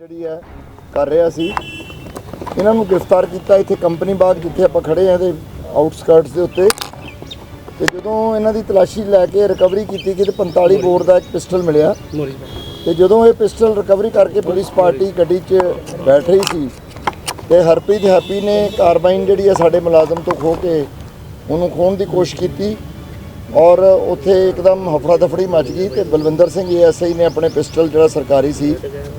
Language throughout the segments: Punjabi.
ਜਿਹੜੀ ਹੈ ਕਰ ਰਿਹਾ ਸੀ। ਇਹਨਾਂ ਨੂੰ ਗ੍ਰਿਫਤਾਰ ਕੀਤਾ ਇੱਥੇ ਕੰਪਨੀ ਬਾਗ ਜਿੱਥੇ ਆਪਾਂ ਖੜੇ ਆ ਇਹਦੇ ਆਊਟਸਕਰਟਸ ਦੇ ਉੱਤੇ। ਤੇ ਜਦੋਂ ਇਹਨਾਂ ਦੀ ਤਲਾਸ਼ੀ ਲੈ ਕੇ ਰਿਕਵਰੀ ਕੀਤੀ ਗਈ ਤੇ 45 ਬੋਰ ਦਾ ਇੱਕ ਪਿਸਟਲ ਮਿਲਿਆ। ਤੇ ਜਦੋਂ ਇਹ ਪਿਸਟਲ ਰਿਕਵਰੀ ਕਰਕੇ ਪੁਲਿਸ ਪਾਰਟੀ ਗੱਡੀ 'ਚ ਬੈਠ ਰਹੀ ਸੀ ਤੇ ਹਰਪ੍ਰੀਤ ਹੈਪੀ ਨੇ ਕਾਰਬਾਈਨ ਜਿਹੜੀ ਹੈ ਸਾਡੇ ਮੁਲਾਜ਼ਮ ਤੋਂ ਖੋ ਕੇ ਉਹਨੂੰ ਖੋਣ ਦੀ ਕੋਸ਼ਿਸ਼ ਕੀਤੀ। ਔਰ ਉੱਥੇ ਇੱਕਦਮ ਹਫੜਾ ਦਫੜੀ ਮਚ ਗਈ ਤੇ ਬਲਵਿੰਦਰ ਸਿੰਘ ਏਐਸਆਈ ਨੇ ਆਪਣੇ ਪਿਸਟਲ ਜਿਹੜਾ ਸਰਕਾਰੀ ਸੀ,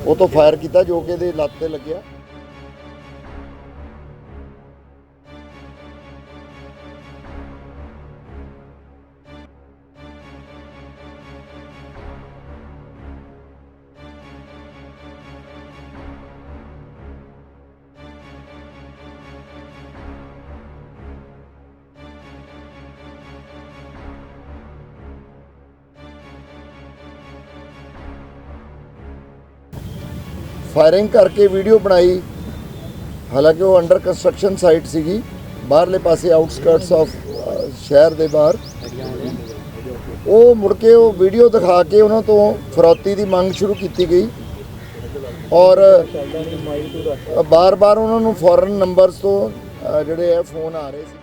ਉਹ ਤੋਂ ਫਾਇਰ ਕੀਤਾ ਜੋ ਕਿ ਇਹਦੇ ਲੱਤ ਤੇ ਲੱਗਿਆ। ਫਾਇਰਿੰਗ ਕਰਕੇ ਵੀਡੀਓ ਬਣਾਈ। ਹਾਲਾਂਕਿ ਉਹ ਅੰਡਰ ਕੰਸਟਰਕਸ਼ਨ ਸਾਈਟ ਸੀਗੀ। ਬਾਹਰਲੇ ਪਾਸੇ ਆਊਟਸਕਰਟਸ ਆਫ ਸ਼ਹਿਰ ਦੇ ਬਾਹਰ। ਉਹ ਮੁੜ ਕੇ ਉਹ ਵੀਡੀਓ ਦਿਖਾ ਕੇ ਉਹਨਾਂ ਤੋਂ ਫਰੌਤੀ ਦੀ ਮੰਗ ਸ਼ੁਰੂ ਕੀਤੀ ਗਈ। ਔਰ ਬਾਰ-ਬਾਰ ਉਹਨਾਂ ਨੂੰ ਫੋਰਨ ਨੰਬਰਸ ਤੋਂ ਜਿਹੜੇ ਹੈ ਫੋਨ ਆ ਰਹੇ ਸੀ।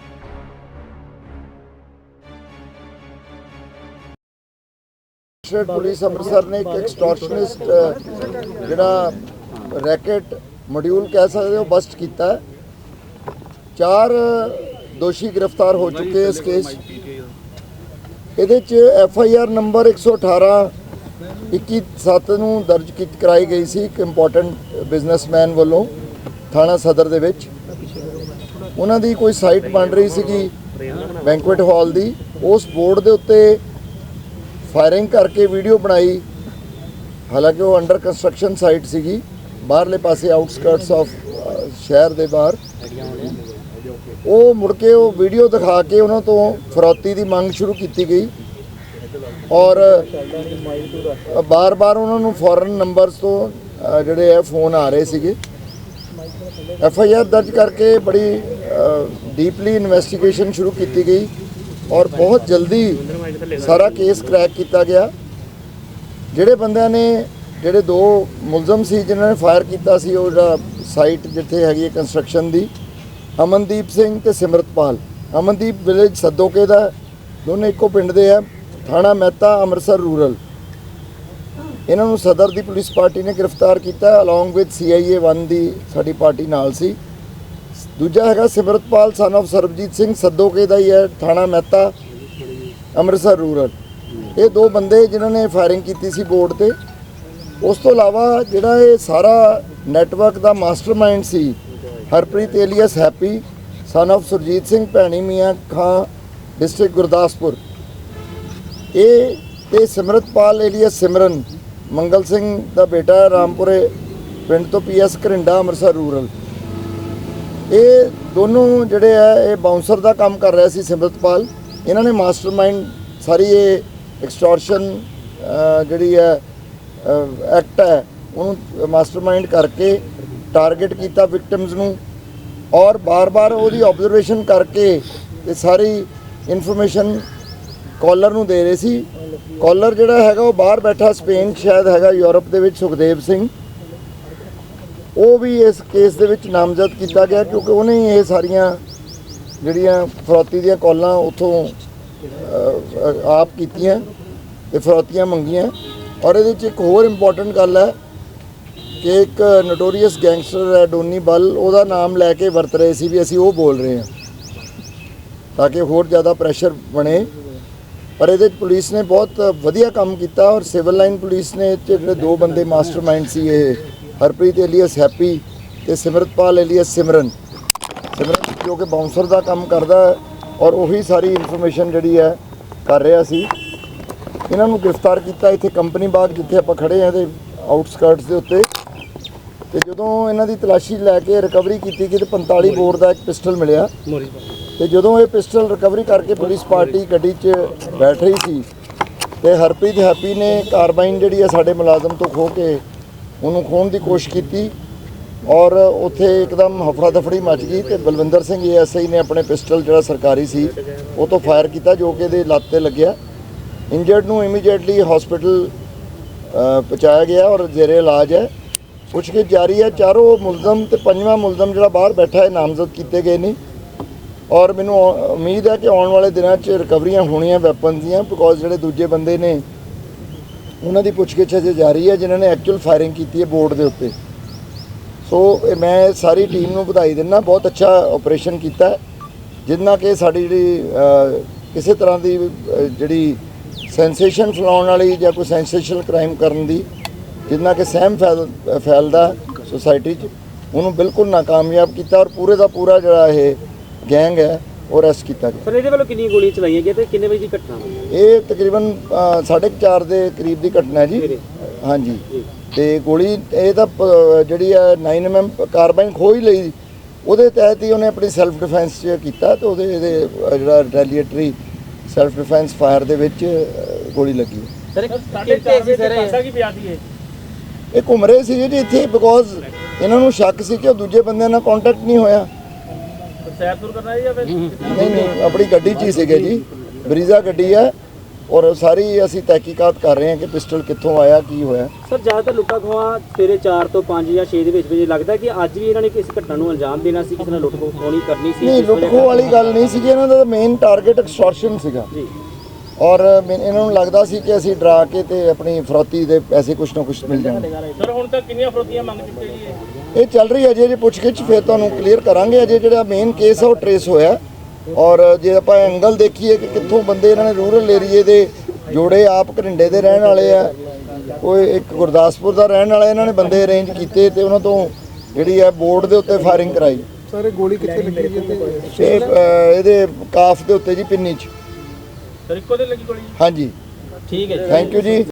ਪੁਲਿਸ ਅੰਮ੍ਰਿਤਸਰ ਨੇ ਇੱਕ ਐਕਸਟੋਰਸ਼ਨਿਸਟ ਜਿਹੜਾ ਰੈਕਟ ਮੋਡਿਊਲ ਕਹਿ ਸਕਦੇ ਹੋ ਬਸਟ ਕੀਤਾ ਚਾਰ ਦੋਸ਼ੀ ਗ੍ਰਿਫਤਾਰ ਹੋ ਚੁੱਕੇ ਇਸ ਕੇਸ 'ਚ। ਇਹਦੇ ਚ ਐਫ ਆਈ ਆਰ ਨੰਬਰ 118 21 ਨੂੰ ਦਰਜ ਕੀਤੀ ਕਰਾਈ ਗਈ ਸੀ ਇੱਕ ਇੰਪੋਰਟੈਂਟ ਬਿਜ਼ਨਸਮੈਨ ਵੱਲੋਂ ਥਾਣਾ ਸਦਰ ਦੇ ਵਿੱਚ। ਉਹਨਾਂ ਦੀ ਕੋਈ ਸਾਈਟ ਬਣ ਰਹੀ ਸੀਗੀ ਬੈਂਕੁਏਟ ਹਾਲ ਦੀ। ਉਸ ਬੋਰਡ ਦੇ ਉੱਤੇ ਫਾਇਰਿੰਗ ਕਰਕੇ ਵੀਡੀਓ ਬਣਾਈ। ਹਾਲਾਂਕਿ ਉਹ ਅੰਡਰ ਕੰਸਟਰਕਸ਼ਨ ਸਾਈਟ ਸੀਗੀ। ਬਾਹਰਲੇ ਪਾਸੇ ਆਊਟਸਕਰਟਸ ਆਫ ਸ਼ਹਿਰ ਦੇ ਬਾਹਰ। ਉਹ ਮੁੜ ਕੇ ਉਹ ਵੀਡੀਓ ਦਿਖਾ ਕੇ ਉਹਨਾਂ ਤੋਂ ਫਰੌਤੀ ਦੀ ਮੰਗ ਸ਼ੁਰੂ ਕੀਤੀ ਗਈ। ਔਰ ਬਾਰ-ਬਾਰ ਉਹਨਾਂ ਨੂੰ ਫੋਰਨ ਨੰਬਰਸ ਤੋਂ ਜਿਹੜੇ ਹੈ ਫੋਨ ਆ ਰਹੇ ਸੀਗੇ। ਐਫ ਆਈ ਆਰ ਦਰਜ ਕਰਕੇ ਬੜੀ ਡੀਪਲੀ ਇਨਵੈਸਟੀਗੇਸ਼ਨ ਸ਼ੁਰੂ ਕੀਤੀ ਗਈ ਔਰ ਬਹੁਤ ਜਲਦੀ ਸਾਰਾ ਕੇਸ ਕ੍ਰੈਕ ਕੀਤਾ ਗਿਆ। ਜਿਹੜੇ ਬੰਦਿਆਂ ਨੇ ਜਿਹੜੇ ਦੋ ਮੁਲਜ਼ਮ ਸੀ ਜਿਨ੍ਹਾਂ ਨੇ ਫਾਇਰ ਕੀਤਾ ਸੀ ਉਹ ਜਿਹੜਾ ਸਾਈਟ ਜਿੱਥੇ ਹੈਗੀ ਹੈ ਕੰਸਟਰਕਸ਼ਨ ਦੀ ਅਮਨਦੀਪ ਸਿੰਘ ਤੇ ਸਿਮਰਤਪਾਲ। ਅਮਨਦੀਪ ਵਿਲੇਜ ਸੱਦੋਕੇ ਦਾ ਹੈ, ਦੋਨੇ ਇੱਕੋ ਪਿੰਡ ਦੇ ਆ ਥਾਣਾ ਮਹਿਤਾ ਅੰਮ੍ਰਿਤਸਰ ਰੂਰਲ ਇਹਨਾਂ ਨੂੰ ਸਦਰ ਦੀ ਪੁਲਿਸ ਪਾਰਟੀ ਨੇ ਗ੍ਰਿਫਤਾਰ ਕੀਤਾ ਅਲੋਂਗ ਵਿਦ ਸੀਆਈਏ 1 ਦੀ ਸਾਡੀ ਪਾਰਟੀ ਨਾਲ ਸੀ। ਦੂਜਾ ਹੈਗਾ ਸਿਮਰਤਪਾਲ ਸਨ of ਸਰਬਜੀਤ ਸਿੰਘ ਸੱਦੋਕੇ ਦਾ ਹੀ ਹੈ ਥਾਣਾ ਮਹਿਤਾ ਅੰਮ੍ਰਿਤਸਰ ਰੂਰਲ ਇਹ ਦੋ ਬੰਦੇ ਜਿਨ੍ਹਾਂ ਨੇ ਫਾਇਰਿੰਗ ਕੀਤੀ ਸੀ ਬੋਰਡ ਤੇ। ਉਸ ਤੋਂ ਇਲਾਵਾ ਜਿਹੜਾ ਇਹ ਸਾਰਾ ਨੈਟਵਰਕ ਦਾ mastermind C, Harpreet alias Happy son of Surjit Singh, Bhaini Mian Khan district Gurdaspur. ਇਹ ਤੇ ਸਿਮਰਤਪਾਲ ਏਲੀਅਸ ਸਿਮਰਨ, ਮੰਗਲ ਸਿੰਘ ਦਾ ਬੇਟਾ ਰਾਮਪੁਰੇ, ਪਿੰਡ ਤੋਂ ਪੀਐਸ ਘਰਿੰਡਾ, ਅੰਮ੍ਰਿਤਸਰ ਰੂਰਲ। ਇਹ ਦੋਨੋਂ ਜਿਹੜੇ ਆ ਇਹ ਬਾਉਂਸਰ ਦਾ ਕੰਮ ਕਰ ਰਿਹਾ ਸੀ ਸਿਮਰਤਪਾਲ। ਇਹਨਾਂ ਨੇ ਮਾਸਟਰਮਾਈਂਡ ਸਾਰੀ ਇਹ ਐਕਸਟੋਰਸ਼ਨ ਜਿਹੜੀ ਹੈ ਐਕਟ ਹੈ। ਉਹਨੂੰ ਮਾਸਟਰਮਾਈਂਡ ਕਰਕੇ ਟਾਰਗੇਟ ਕੀਤਾ ਵਿਕਟਿਮਸ ਨੂੰ। ਔਰ ਬਾਰ-ਬਾਰ ਉਹਦੀ ਆਬਜ਼ਰਵੇਸ਼ਨ ਕਰਕੇ ਤੇ ਸਾਰੀ ਇਨਫੋਰਮੇਸ਼ਨ ਕਾਲਰ ਨੂੰ ਦੇ ਰਹੇ ਸੀ। ਕਾਲਰ ਜਿਹੜਾ ਹੈਗਾ ਉਹ ਬਾਹਰ ਬੈਠਾ ਸਪੇਨ ਸ਼ਾਇਦ ਹੈਗਾ ਯੂਰਪ ਦੇ ਵਿੱਚ, ਸੁਖਦੇਵ ਸਿੰਘ। ਉਹ ਵੀ ਇਸ ਕੇਸ ਦੇ ਵਿੱਚ ਨਾਮਜ਼ਦ ਕੀਤਾ ਗਿਆ ਕਿਉਂਕਿ ਉਹਨੇ ਇਹ ਸਾਰੀਆਂ ਜਿਹੜੀਆਂ ਫਰੋਤੀ ਦੀਆਂ ਕਾਲਾਂ ਉਥੋਂ ਆਪ ਕੀਤੀਆਂ ਤੇ ਫਰੋਤੀਆਂ ਮੰਗੀਆਂ। ਔਰ ਇਹਦੇ ਵਿੱਚ ਇੱਕ ਹੋਰ ਇੰਪੋਰਟੈਂਟ ਗੱਲ ਹੈ ਕਿ ਇੱਕ ਨੋਟੋਰੀਅਸ ਗੈਂਗਸਟਰ ਹੈ, ਡੋਨੀ ਬਲ, ਉਹਦਾ ਨਾਮ ਲੈ ਕੇ ਵਰਤ ਰਹੇ ਸੀ ਵੀ ਅਸੀਂ ਉਹ ਬੋਲ ਰਹੇ ਹਾਂ ਤਾਂ ਕਿ ਹੋਰ ਜ਼ਿਆਦਾ ਪ੍ਰੈਸ਼ਰ ਬਣੇ। ਪਰ ਇਹਦੇ 'ਚ ਪੁਲਿਸ ਨੇ ਬਹੁਤ ਵਧੀਆ ਕੰਮ ਕੀਤਾ ਔਰ ਸਿਵਲ ਲਾਈਨ ਪੁਲਿਸ ਨੇ ਜਿਹੜੇ ਦੋ ਬੰਦੇ ਮਾਸਟਰਮਾਈਂਡ ਸੀ ਇਹ, ਹਰਪ੍ਰੀਤ ਏਲੀਅਸ ਹੈਪੀ ਤੇ ਸਿਮਰਤਪਾਲ ਏਲੀਅਸ ਸਿਮਰਨ। ਸਿਮਰਨ ਜੋ ਕਿ ਬਾਉਂਸਰ ਦਾ ਕੰਮ ਕਰਦਾ ਹੈ ਔਰ ਉਹੀ ਸਾਰੀ ਇਨਫੋਰਮੇਸ਼ਨ ਜਿਹੜੀ ਹੈ ਕਰ ਰਿਹਾ ਸੀ। ਇਹਨਾਂ ਨੂੰ ਗ੍ਰਿਫਤਾਰ ਕੀਤਾ ਇੱਥੇ ਕੰਪਨੀ ਬਾਗ ਜਿੱਥੇ ਆਪਾਂ ਖੜੇ ਆ ਇਹਦੇ ਆਊਟਸਕਰਟਸ ਦੇ ਉੱਤੇ। ਤੇ ਜਦੋਂ ਇਹਨਾਂ ਦੀ ਤਲਾਸ਼ੀ ਲੈ ਕੇ ਰਿਕਵਰੀ ਕੀਤੀ ਗਈ ਤੇ 45 ਬੋਰ ਦਾ ਇੱਕ ਪਿਸਟਲ ਮਿਲਿਆ। ਤੇ ਜਦੋਂ ਇਹ ਪਿਸਟਲ ਰਿਕਵਰੀ ਕਰਕੇ ਪੁਲਿਸ ਪਾਰਟੀ ਗੱਡੀ 'ਚ ਬੈਠ ਰਹੀ ਸੀ ਤੇ ਹਰਪ੍ਰੀਤ ਹੈਪੀ ਨੇ ਕਾਰਬਾਈਨ ਜਿਹੜੀ ਹੈ ਸਾਡੇ ਮੁਲਾਜ਼ਮ ਤੋਂ ਖੋ ਕੇ ਉਹਨੂੰ ਖੋਣ ਦੀ ਕੋਸ਼ਿਸ਼ ਕੀਤੀ ਔਰ ਉੱਥੇ ਇੱਕਦਮ ਹਫੜਾ ਦਫੜੀ ਮਚ ਗਈ ਤੇ ਬਲਵਿੰਦਰ ਸਿੰਘ ਏਐਸਆਈ ਨੇ ਆਪਣੇ ਪਿਸਟਲ ਜਿਹੜਾ ਸਰਕਾਰੀ ਸੀ ਉਹ ਤੋਂ ਫਾਇਰ ਕੀਤਾ ਜੋ ਕਿ ਇਹਦੇ ਲੱਤ ਤੇ ਲੱਗਿਆ। ਇੰਜਰਡ ਨੂੰ ਇਮੀਡੀਏਟਲੀ ਹਸਪੀਟਲ ਪਹੁੰਚਾਇਆ ਗਿਆ ਔਰ ਜ਼ੇਰੇ ਇਲਾਜ ਹੈ। ਪੁੱਛਗਿੱਛ ਜਾਰੀ ਹੈ। ਚਾਰੋਂ ਮੁਲਜ਼ਮ ਤੇ ਪੰਜਵਾਂ ਮੁਲਜ਼ਮ ਜਿਹੜਾ ਬਾਹਰ ਬੈਠਾ ਹੈ ਨਾਮਜ਼ਦ ਕੀਤੇ ਗਏ ਨੇ। ਔਰ ਮੈਨੂੰ ਉਮੀਦ ਹੈ ਕਿ ਆਉਣ ਵਾਲੇ ਦਿਨਾਂ 'ਚ ਰਿਕਵਰੀਆਂ ਹੋਣੀਆਂ ਵੈਪਨ ਦੀਆਂ ਬਿਕੋਜ਼ ਜਿਹੜੇ ਦੂਜੇ ਬੰਦੇ ਨੇ ਉਹਨਾਂ ਦੀ ਪੁੱਛਗਿੱਛ ਅਜੇ ਜਾਰੀ ਹੈ ਜਿਨ੍ਹਾਂ ਨੇ ਐਕਚੁਅਲ ਫਾਇਰਿੰਗ ਕੀਤੀ ਹੈ ਬੋਰਡ ਦੇ ਉੱਤੇ। ਸੋ ਇਹ ਮੈਂ ਸਾਰੀ ਟੀਮ ਨੂੰ ਵਧਾਈ ਦਿੰਦਾ। ਬਹੁਤ ਅੱਛਾ ਆਪਰੇਸ਼ਨ ਕੀਤਾ। ਹੈ, ਕਿ ਸਾਡੀ ਜਿਹੜੀ ਕਿਸੇ ਤਰ੍ਹਾਂ ਦੀ ਜਿਹੜੀ ਸੈਂਸੇਸ਼ਨ ਫੈਲਾਉਣ ਵਾਲੀ ਜਾਂ ਕੋਈ ਸੈਂਸੇਸ਼ਨਲ ਕ੍ਰਾਈਮ ਕਰਨ ਦੀ ਨਾਲ ਕਿ ਸਹਿਮ ਫੈਲ ਫੈਲਦਾ ਸੋਸਾਇਟੀ 'ਚ ਉਹਨੂੰ ਬਿਲਕੁਲ ਨਾਕਾਮਯਾਬ ਕੀਤਾ ਔਰ ਪੂਰੇ ਦਾ ਪੂਰਾ ਜਿਹੜਾ ਇਹ ਗੈਂਗ ਹੈ ਉਹ ਅਰੈਸਟ ਕੀਤਾ ਗਿਆ। ਸਰ ਇਹਦੇ ਵੱਲੋਂ ਕਿੰਨੀਆਂ ਗੋਲੀਆਂ ਚਲਾਈਆਂ ਗਈਆਂ ਤੇ ਕਿੰਨੇ ਵਜੇ ਦੀ ਘਟਨਾ ਇਹ ਤਕਰੀਬਨ 4:30 ਦੇ ਕਰੀਬ ਦੀ ਘਟਨਾ ਹੈ ਜੀ। ਹਾਂਜੀ। ਤੇ ਗੋਲੀ ਇਹ ਤਾਂ ਜਿਹੜੀ ਹੈ 9mm ਕਾਰਬਾਈਨ ਖੋਹ ਹੀ ਲਈ। ਉਹਦੇ ਤਹਿਤ ਹੀ ਉਹਨੇ ਆਪਣੀ ਸੈਲਫ ਡਿਫੈਂਸ 'ਚ ਕੀਤਾ ਤੇ ਉਹਦੇ ਜਿਹੜਾ ਰਿਟੈਲੀਏਟਰੀ ਸੈਲਫ ਡਿਫੈਂਸ ਫਾਇਰ ਦੇ ਵਿੱਚ ਗੋਲੀ ਲੱਗੀ। ਸਰ ਕਿੱਥੇ ਸੀ ਸਰ ਇਹ? ਕੀ ਪਿਆ ਦੀ ਹੈ ਇਹ ਘੁੰਮ ਰਹੇ ਸੀ ਜੀ ਇੱਥੇ ਬਿਕੋਜ਼ ਇਹਨਾਂ ਨੂੰ ਸ਼ੱਕ ਸੀ ਕਿ ਉਹ ਦੂਜੇ ਬੰਦਿਆਂ ਨਾਲ ਕੰਟੈਕਟ ਨਹੀਂ ਹੋਇਆ। ਸੈਰ ਤੁਰ ਕਰਨਾ ਹੈ ਜਾਂ ਫਿਰ ਨਹੀਂ ਨਹੀਂ ਆਪਣੀ ਗੱਡੀ 'ਚ ਹੀ ਸੀਗੇ ਜੀ। ਬਰੀਜ਼ਾ ਗੱਡੀ ਹੈ ਔਰ ਸਾਰੀ ਅਸੀਂ ਤਹਿਕੀਕਾਤ ਕਰ ਰਹੇ ਹਾਂ ਕਿ ਪਿਸਟਲ ਕਿੱਥੋਂ ਆਇਆ ਕੀ ਹੋਇਆ। ਸਰ ਜ਼ਿਆਦਾਤਰ ਲੁੱਟਾਂ ਖੋਹਾਂ ਸਵੇਰੇ 4 ਤੋਂ 5 ਜਾਂ 6 ਦੇ ਵਿੱਚ ਵਿੱਚ ਲੱਗਦਾ ਕਿ ਅੱਜ ਵੀ ਇਹਨਾਂ ਨੇ ਕਿਸ ਘਟਨਾ ਨੂੰ ਅੰਜਾਮ ਦੇਣਾ ਸੀ ਕਿਸੇ ਨਾਲ ਲੁੱਟ ਖੋਹ ਹੋਣੀ ਕਰਨੀ ਸੀ ਨਹੀਂ ਵਜ੍ਹਾ ਲੁੱਟਖੋ ਵਾਲੀ ਗੱਲ ਨਹੀਂ ਸੀਗੀ ਇਹਨਾਂ ਦਾ ਮੇਨ ਟਾਰਗੇਟ ਐਕਸਟੋਰਸ਼ਨ ਸੀਗਾ। ਜੀ। ਔਰ ਇਹਨਾਂ ਨੂੰ ਲੱਗਦਾ ਸੀ ਕਿ ਅਸੀਂ ਡਰਾ ਕੇ ਤੇ ਆਪਣੀ ਫਰੋਤੀ ਦੇ ਪੈਸੇ ਕੁਛ ਨਾ ਕੁਛ ਮਿਲ ਜਾਣਗੇ ਸਰ ਹੁਣ ਤੱਕ ਕਿੰਨੀਆਂ ਫਰੋਤੀਆਂ ਮੰਗ ਚੁੱਕੇ ਜੀ ਇਹ? ਚੱਲ ਰਹੀ ਹੈ ਜੇ ਪੁੱਛਗਿੱਛ ਫਿਰ ਤੁਹਾਨੂੰ ਕਲੀਅਰ ਕਰਾਂਗੇ। ਅਜੇ ਜਿਹੜਾ ਮੇਨ ਕੇਸ ਆ ਉਹ ਟਰੇਸ ਹੋਇਆ। ਔਰ ਜੇ ਆਪਾਂ ਐਂਗਲ ਦੇਖੀਏ ਕਿ ਕਿੱਥੋਂ ਬੰਦੇ ਇਹਨਾਂ ਨੇ ਰੂਰਲ ਏਰੀਏ ਦੇ ਜੋੜੇ ਆਪ ਘਰਿੰਡੇ ਦੇ ਰਹਿਣ ਵਾਲੇ ਆ ਕੋਈ ਇੱਕ ਗੁਰਦਾਸਪੁਰ ਦਾ ਰਹਿਣ ਵਾਲਾ ਇਹਨਾਂ ਨੇ ਬੰਦੇ ਅਰੇਂਜ ਕੀਤੇ ਤੇ ਉਹਨਾਂ ਤੋਂ ਜਿਹੜੀ ਹੈ ਬੋਰਡ ਦੇ ਉੱਤੇ ਫਾਇਰਿੰਗ ਕਰਾਈ। ਸਾਰੇ ਗੋਲੀ ਕਿੱਥੇ ਲੱਗੀ ਤੇ ਇਹਦੇ ਕਾਫ ਦੇ ਉੱਤੇ ਜੀ ਪਿੰਨੀ 'ਚ। ਸਰ ਇੱਕੋ ਦੇ ਲੱਗੀ ਗੋਲੀ ਹਾਂਜੀ। ਠੀਕ ਹੈ ਜੀ। ਥੈਂਕ ਯੂ ਜੀ।